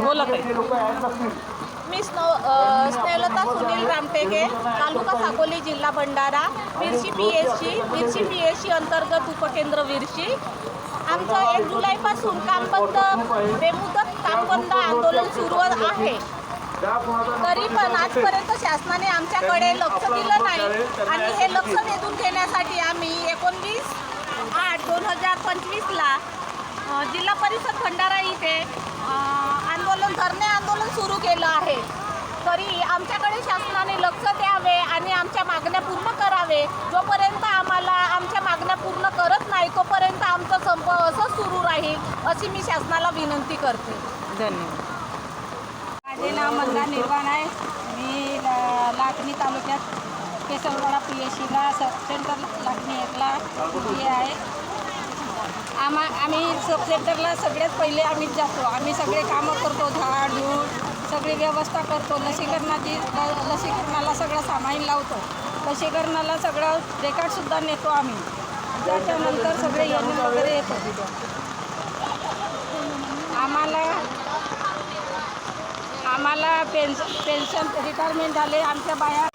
बोलत मी स्नो स्नेहलता सुनील रामटेके तालुका साकोली जिल्हा Bhandara Virshi P S C Virshi P S C अंतर्गत उपकेंद्र विरशी आमचं एक जुलैपासून कामबंद बेमुदत कामबंद आंदोलन सुरू आहे. तरी पण आजपर्यंत शासनाने आमच्याकडे लक्ष दिलं नाही. आणि हे लक्ष वेधून घेण्यासाठी आम्ही एकोणवीस आठ दोन हजार पंचवीसला जिल्हा परिषद भंडारा इथे आंदोलन धरणे आंदोलन सुरू केलं आहे. तरी आमच्याकडे शासनाने लक्ष द्यावे आणि आमच्या मागण्या पूर्ण करावे. जोपर्यंत आम्हाला आमच्या मागण्या पूर्ण करत नाही तोपर्यंत आमचं संप असं सुरू राहील अशी मी शासनाला विनंती करते. धन्यवाद. माझे नाव मंदा निर्वाण आहे. मी ला- लाखनी तालुक्यात केसरवाडा पी एस सीला सेंटर लाखनी एकला आहे. आम्हा आम्ही सब सेंटरला सगळ्यात पहिले आम्हीच जातो. आम्ही सगळे कामं करतो झाड झूड सगळी व्यवस्था करतो. लसीकरणाची लसीकरणाला सगळं सामाईन लावतो. लसीकरणाला सगळं रेकॉर्डसुद्धा नेतो आम्ही. त्याच्यानंतर सगळे येऊन वगैरे येतो. आम्हाला आम्हाला पेन्स पेन्शन रिटायरमेंट झाले. आमच्या बाया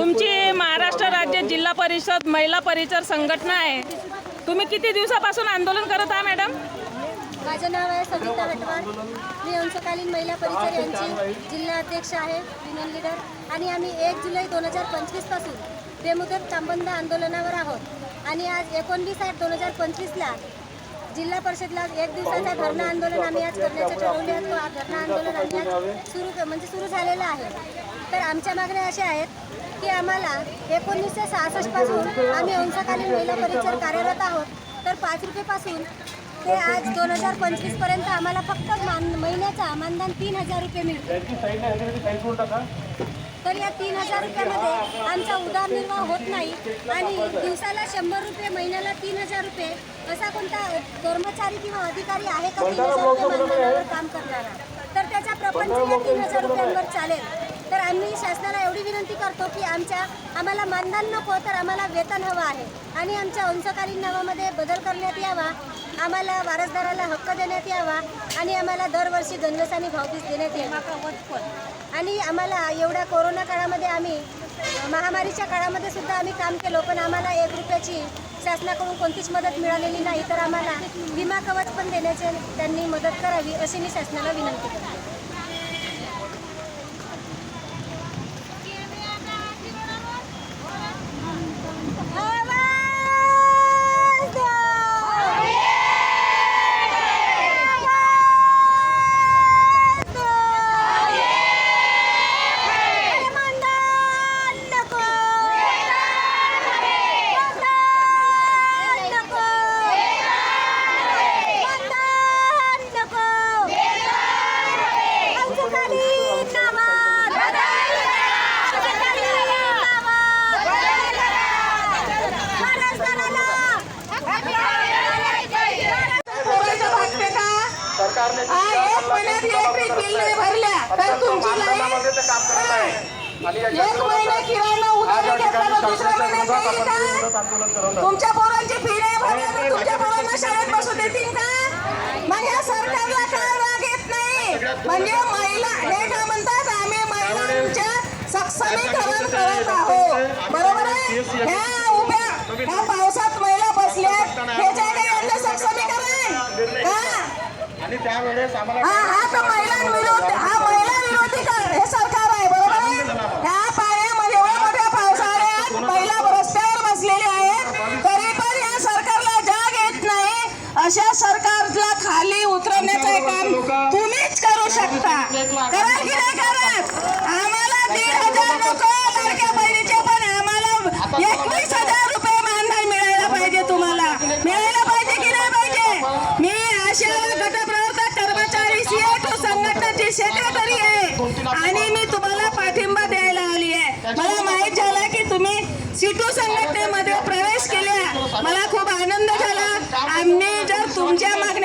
तुमची महाराष्ट्र राज्य जिल्हा परिषद महिला परिचर संघटना आहे. तुम्ही किती दिवसापासून आंदोलन करत आहात मॅडम? माझं नाव आहे सविता हटवार मी अंशकालीन महिला परिचर यांची जिल्हा अध्यक्ष आहे युनियन लीडर. आणि आम्ही एक जुलै दोन हजार पंचवीसपासून बेमुदत कामबंद आंदोलनावर आहोत. आणि आज एकोणवीस आठ दोन हजार पंचवीसला जिल्हा परिषदला एक दिवसाचा धरणं आंदोलन आम्ही आज करण्याचं ठरवले आहे. धरणं आंदोलन आम्ही आज सुरू म्हणजे सुरू झालेलं आहे. तर आमच्या मागण्या अशा आहेत की आम्हाला एकोणीसशे सहासष्टपासून आम्ही अंशकालीन महिला परिचर कार्यरत आहोत. तर पाच रुपयेपासून ते आज दोन हजार पंचवीसपर्यंत आम्हाला फक्त मान महिन्याचा मानधन तीन हजार रुपये मिळतो. तर या तीन हजार रुपयामध्ये आमचा उदरनिर्वाह होत नाही आणि दिवसाला शंभर रुपये महिन्याला तीन हजार रुपये असा कोणता कर्मचारी किंवा अधिकारी आहे का तीन हजार रुपये मानधनावर काम करणारा? तर त्याचा प्रपंच या तीन हजार रुपयांवर चालेल. तर आम्ही शासनाला एवढी विनंती करतो की आमच्या आम्हाला मानधन नको तर आम्हाला वेतन हवं आहे. आणि आमच्या अंशकालीन नावामध्ये बदल करण्यात यावा. आम्हाला वारसदाराला हक्क देण्यात यावा. आणि आम्हाला दरवर्षी गणवेश आणि भावतीस देण्यात यावा. आणि आम्हाला एवढ्या कोरोना काळामध्ये आम्ही महामारीच्या काळामध्ये सुद्धा आम्ही काम केलो पण आम्हाला एक रुपयाची शासनाकडून कोणतीच मदत मिळालेली नाही. तर आम्हाला विमा कवच पण देण्याचे त्यांनी मदत करावी अशी मी शासनाला विनंती करते आवाज द्या! आवाज द्या! मानधन नको! मानधन नको! मानधन नको! अंशकालीन नावात! अंशकालीन नावात! महाराष्ट्राला पोरांच्या भागते का सरकारने हा, एक महिन्यात इलेक्ट्रिक बिल नाही भरल्या. तर तुमची लाइट एक महिना किराणा उधारी घेतला दुसऱ्या महिन्यात का? तुमच्या पोरांची फी नाही भरली तर तुमच्या पोरांना शाळेत बसू देतील का? मग या सरकारला काय राग येत नाही? म्हणजे महिला हे का म्हणतात? आम्ही महिलांच्या सक्षमीकरण करत आहोत. बरोबर आहे? ह्या उभ्या आणि त्यावेळेस आम्हाला हा हा तर महिलांविरोधी हा महिला विरोधी हे सरकार आहे बरोबर आहे ह्या पाण्यामध्ये एवढ्या मोठ्या पावसाळ्यात महिला रस्त्यावर बसलेल्या आहेत तरी पण या सरकारला जाग येत नाही अशा सरकारला खाली उतरवण्याचं काम तुम्हीच करू शकता कराल की नाही करत आम्हाला दीड हजार नको लाडक्या बहिणीचे पण आम्हाला एकवीस हजार रुपये मानधन मिळायला पाहिजे तुम्हाला मिळायला पाहिजे की नाही पाहिजे मी आशा गटप्रवर्तक कर्मचारी सीएटू संघटनेची सेक्रेटरी आहे आणि मी तुम्हाला पाठिंबा द्यायला आली आहे मला माहीत झालं की तुम्ही सीटू संघटनेमध्ये प्रवेश केल्या मला खूप आनंद झाला. आम्ही जर तुमच्या मागण्या